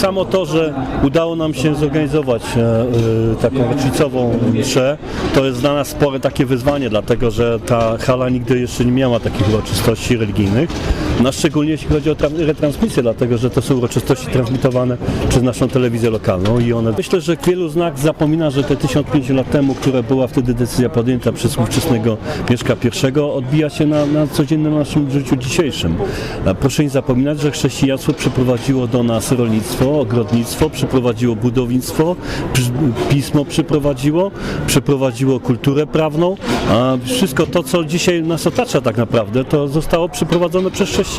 samo to, że udało nam się zorganizować e, e, taką rocznicową mszę, to jest dla nas spore takie wyzwanie, dlatego że ta hala nigdy jeszcze nie miała takich uroczystości religijnych. No, szczególnie jeśli chodzi o tra- retransmisję, dlatego że to są uroczystości transmitowane przez naszą telewizję lokalną i one... Myślę, że wielu znak zapomina, że te 1050 lat temu, która była wtedy decyzja podjęta przez ówczesnego Mieszka I, odbija się na, na codziennym naszym życiu dzisiejszym. Proszę nie zapominać, że chrześcijaństwo przyprowadziło do nas rolnictwo, ogrodnictwo, przyprowadziło budownictwo, pismo przyprowadziło, przyprowadziło kulturę prawną, a wszystko to, co dzisiaj nas otacza tak naprawdę, to zostało przyprowadzone przez chrześcijaństwo.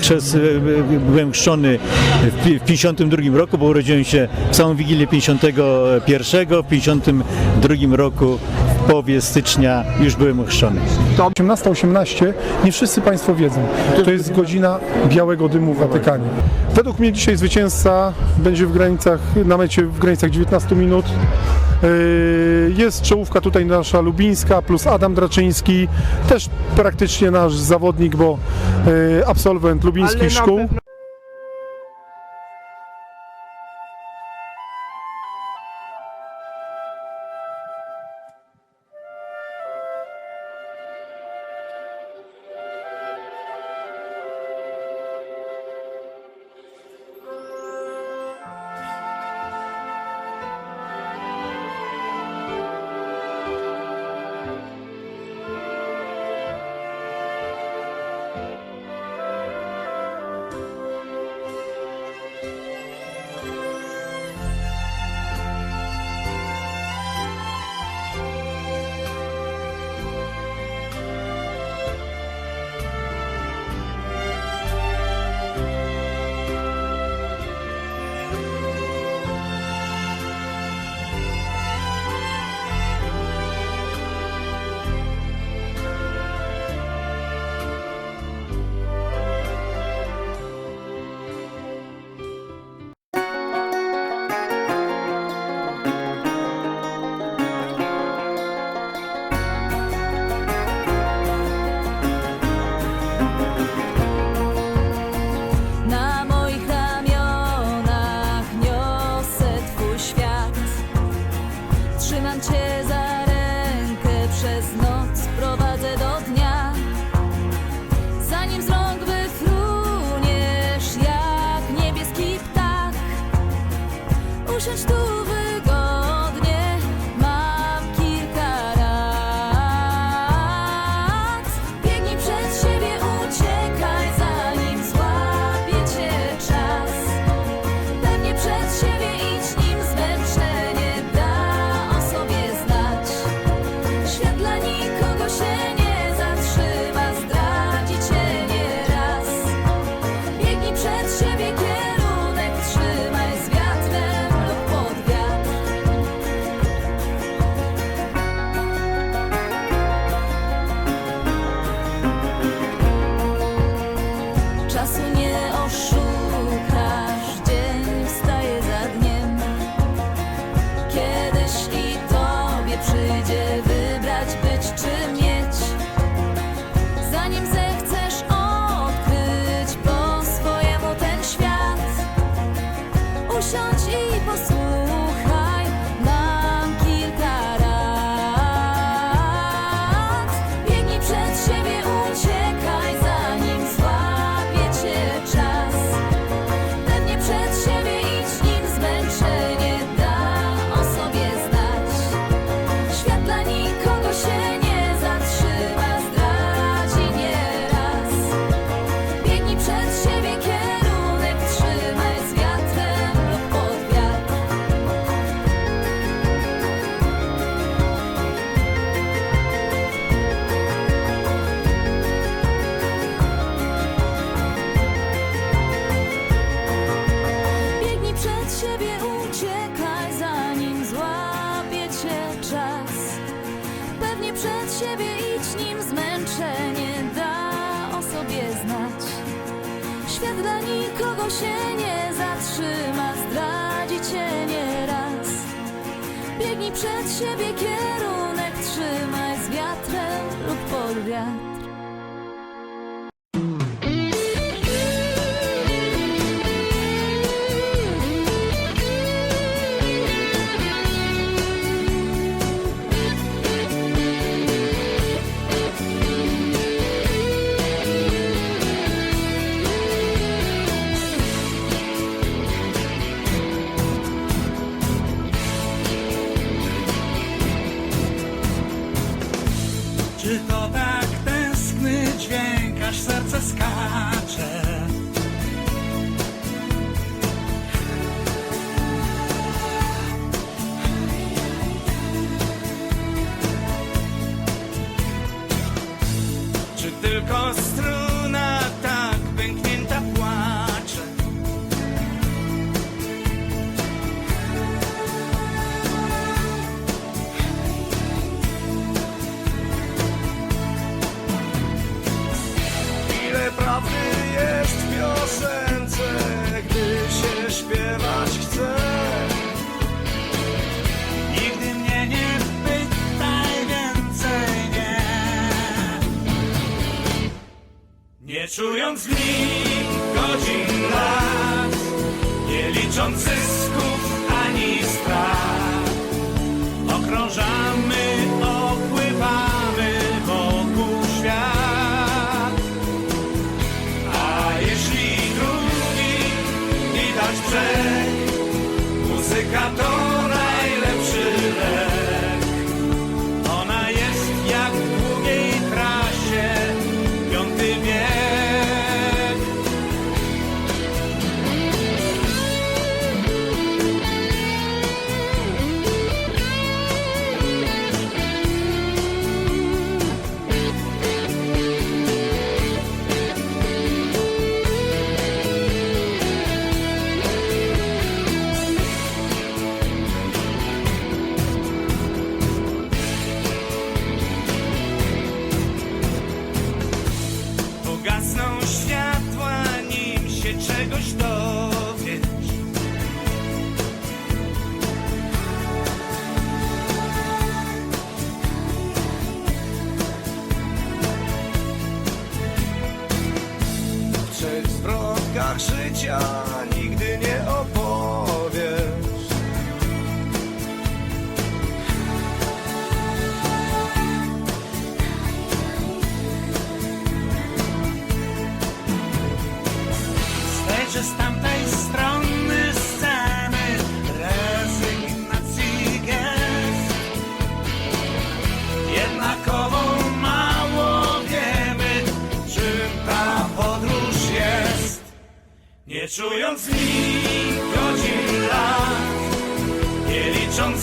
Chrzest, e, e, byłem chrzczony w pi- w 52 roku, bo urodziłem się w samą Wigilię 51. W 52 roku w połowie stycznia już byłem chrzczony. 18.18, nie wszyscy Państwo wiedzą. To jest godzina białego dymu w Watykanie. Według mnie dzisiaj zwycięzca będzie w granicach, na mecie w granicach 19 minut. Yy, Jest czołówka tutaj nasza lubińska, plus Adam Draczyński, też praktycznie nasz zawodnik, bo yy, absolwent lubińskich szkół. tylko strun. Czując dni, godzin, lat, nie licząc zysków się czując dni, godzin, lat Nie licząc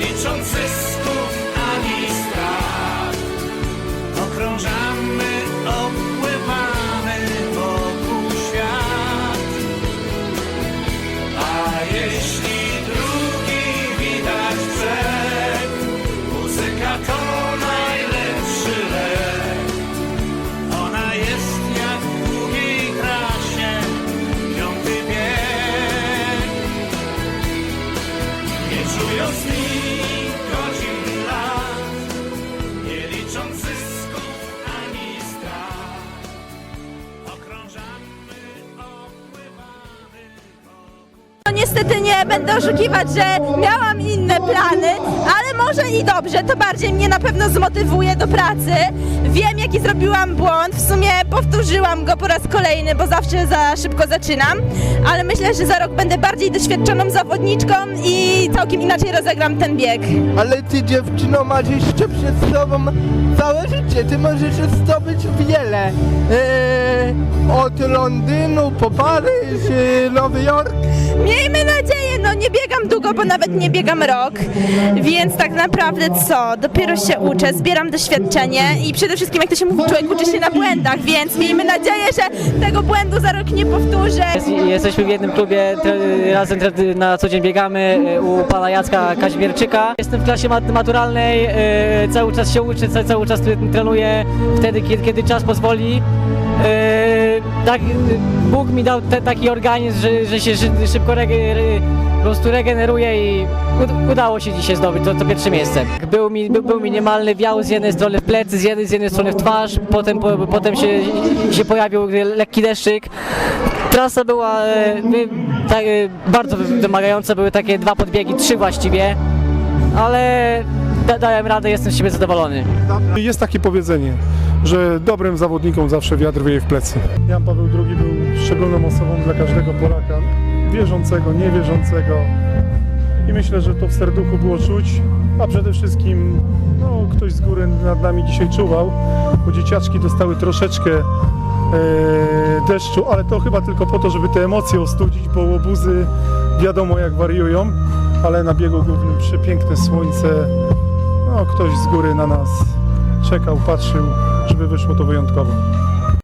nie nie będę oszukiwać, że miałam inne plany, ale może i dobrze, to bardziej mnie na pewno zmotywuje do pracy. Wiem jaki zrobiłam błąd, w sumie powtórzyłam go po raz kolejny, bo zawsze za szybko zaczynam, ale myślę, że za rok będę bardziej doświadczoną zawodniczką i całkiem inaczej rozegram ten bieg. Ale ty dziewczyno masz jeszcze przed sobą całe życie, ty możesz zdobyć wiele. Eee, od Londynu po Paryż, e, Nowy Jork. Miejmy nadzieję no nie biegam długo, bo nawet nie biegam rok, więc tak naprawdę co, dopiero się uczę, zbieram doświadczenie i przede wszystkim, jak to się mówi, człowiek uczy się na błędach, więc miejmy nadzieję, że tego błędu za rok nie powtórzę. Jest- Jesteśmy w jednym klubie, razem na co dzień biegamy e, u pana Jacka Kaźmierczyka. Jestem w klasie mat- maturalnej, e, cały czas się uczę, ca- cały czas tre- trenuję wtedy, kiedy, czas pozwoli. E, Tak, Bóg mi dał te, taki organizm, że, że się szy- szybko rege, re, po prostu regeneruje i ud- udało się dzisiaj zdobyć to, to pierwsze miejsce. Był mi, był, był minimalny wiał z jednej strony w plecy, z jednej, z jednej strony w twarz, potem, po, potem się, się pojawił lekki deszczyk. Trasa była e, e, bardzo wy- wymagająca, były takie dwa podbiegi, trzy właściwie, ale da, dałem radę, jestem z siebie zadowolony. Jest takie powiedzenie, że dobrym zawodnikom zawsze wiatr wieje w plecy. Jan Paweł II był szczególną osobą dla każdego Polaka, wierzącego, niewierzącego. I myślę, że to w serduchu było czuć, a przede wszystkim no, ktoś z góry nad nami dzisiaj czuwał, bo dzieciaczki dostały troszeczkę e, deszczu, ale to chyba tylko po to, żeby te emocje ostudzić, bo łobuzy wiadomo jak wariują, ale na biegu głównym przepiękne słońce, no ktoś z góry na nas czekał, patrzył, żeby wyszło to wyjątkowo.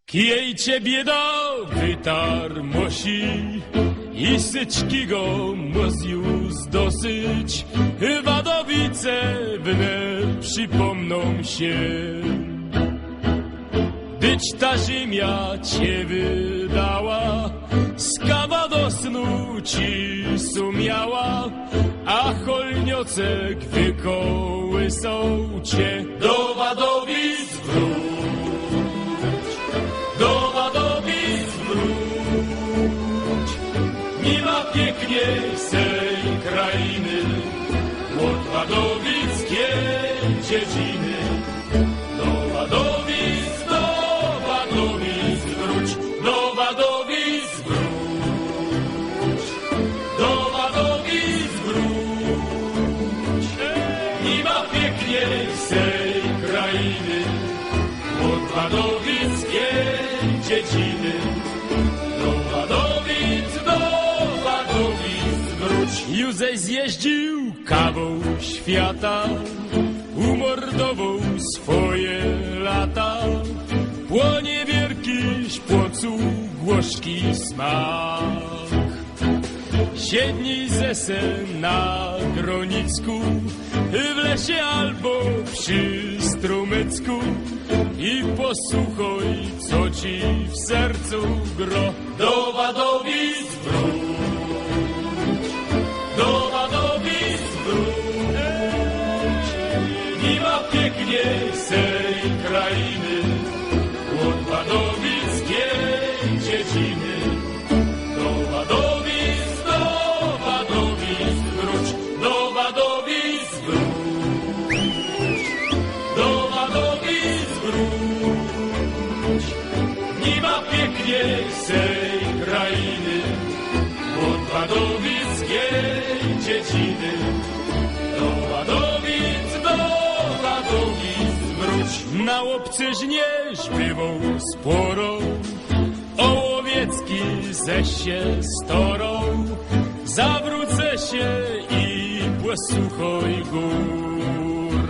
Kjej ciebie dał wytar mosi i syczki go już dosyć. Wadowice wnet przypomną się. Dyć ta ziemia cię wydała, skawa do snu ci sumiała, a cholniocek wykołysał cię do wadowic wróć. Piękniej sej krainy, od wadowickiej dziedziny. Do Wadowic, do Wadowic wróć. Józef zjeździł kawał świata, umordował swoje lata. Płonie wielkiś płocu głoszki smak. Siednij zesen na gronicku, w lesie albo przy strumycku i posłuchaj, co ci w sercu gro. Do Wadowic wróć, do Wadowic wróć, nie ma piękniej Na łopcyźnie śpiewał sporo, Ołowiecki ze się storą, zawrócę się i posłuchaj gór.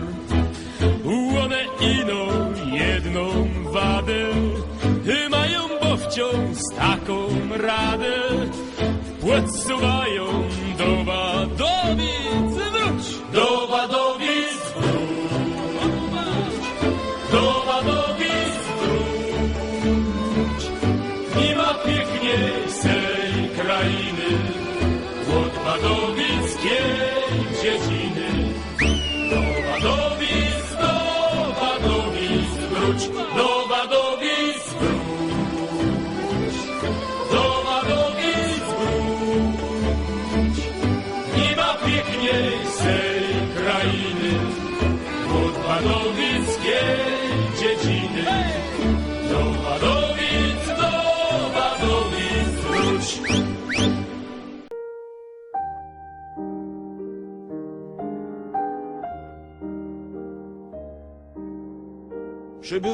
One ino jedną wadę, mają bo wciąż taką radę, płacuwają do Wadowic wróć, do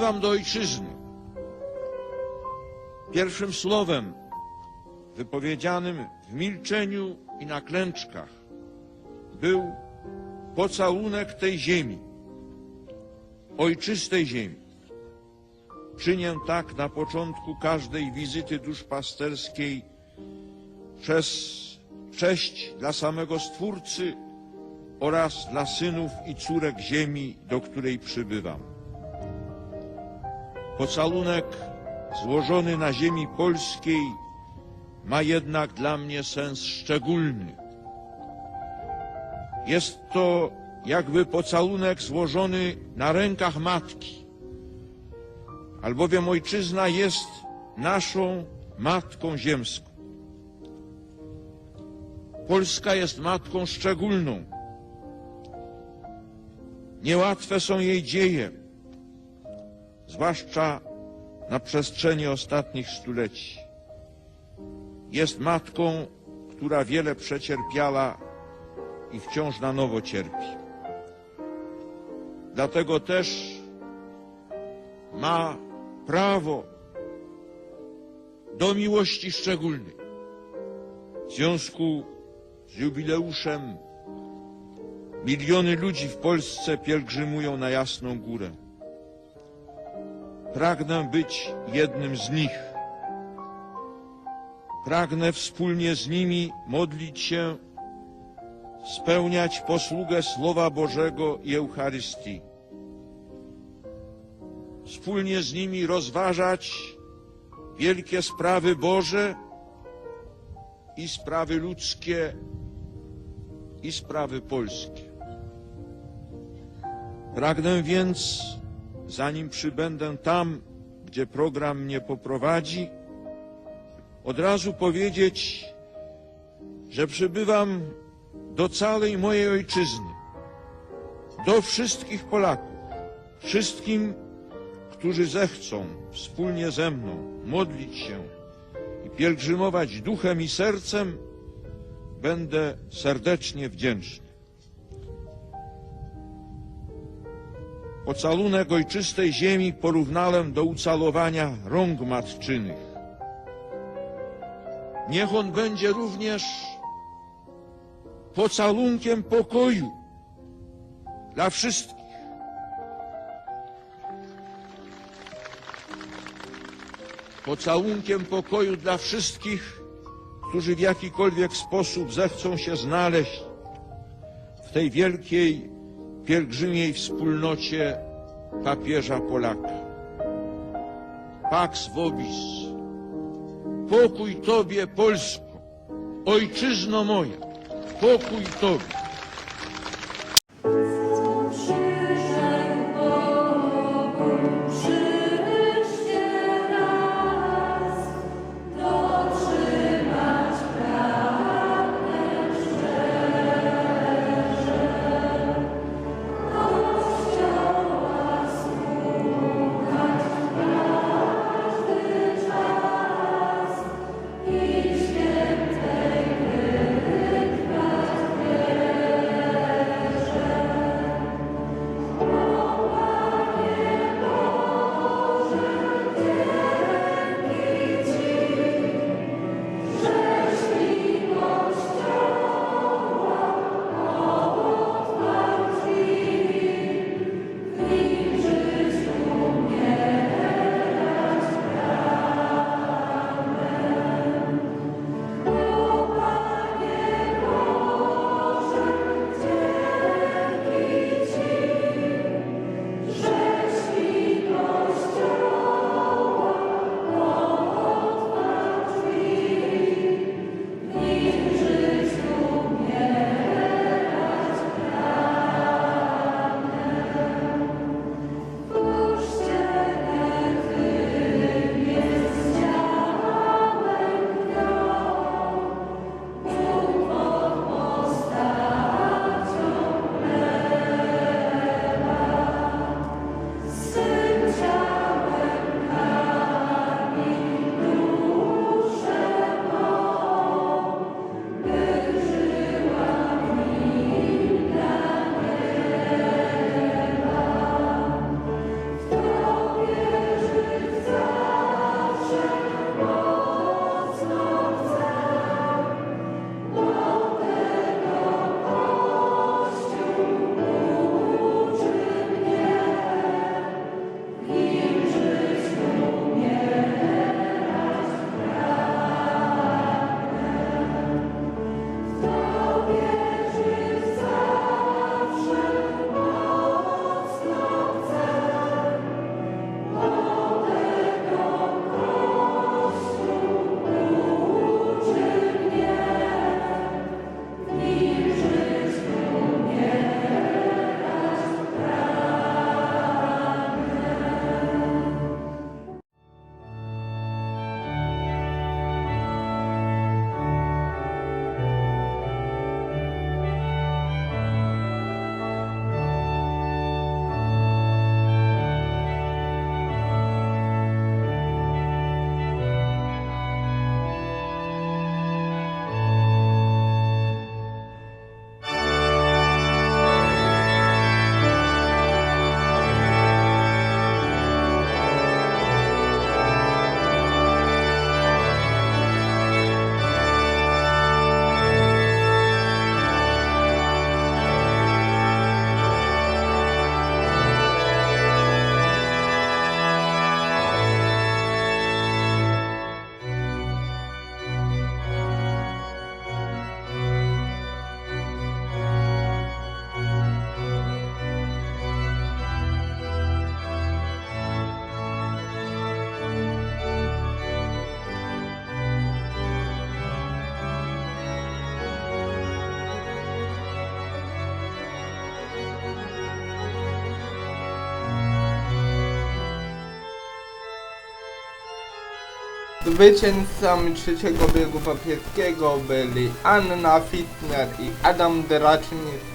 Przybywam do ojczyzny. Pierwszym słowem wypowiedzianym w milczeniu i na klęczkach był pocałunek tej ziemi, ojczystej ziemi. Czynię tak na początku każdej wizyty duszpasterskiej przez cześć dla samego Stwórcy oraz dla synów i córek ziemi, do której przybywam. Pocałunek złożony na ziemi polskiej ma jednak dla mnie sens szczególny. Jest to jakby pocałunek złożony na rękach matki, albowiem ojczyzna jest naszą matką ziemską. Polska jest matką szczególną. Niełatwe są jej dzieje, zwłaszcza na przestrzeni ostatnich stuleci. Jest matką, która wiele przecierpiała i wciąż na nowo cierpi. Dlatego też ma prawo do miłości szczególnej. W związku z jubileuszem miliony ludzi w Polsce pielgrzymują na Jasną Górę. Pragnę być jednym z nich. Pragnę wspólnie z nimi modlić się, spełniać posługę Słowa Bożego i Eucharystii. Wspólnie z nimi rozważać wielkie sprawy Boże i sprawy ludzkie i sprawy polskie. Pragnę więc, zanim przybędę tam, gdzie program mnie poprowadzi, od razu powiedzieć, że przybywam do całej mojej ojczyzny, do wszystkich Polaków, wszystkim, którzy zechcą wspólnie ze mną modlić się i pielgrzymować duchem i sercem, będę serdecznie wdzięczny. Pocalunek ojczystej ziemi porównałem do ucalowania rąk matczynych. Niech on będzie również pocalunkiem pokoju dla wszystkich. Pocałunkiem pokoju dla wszystkich, którzy w jakikolwiek sposób zechcą się znaleźć w tej wielkiej pielgrzymiej wspólnocie papieża Polaka. Pax vobis. Pokój Tobie, Polsko, ojczyzno moja, pokój Tobie. Zwycięzcami trzeciego biegu papieskiego byli Anna Fitner i Adam Dracznik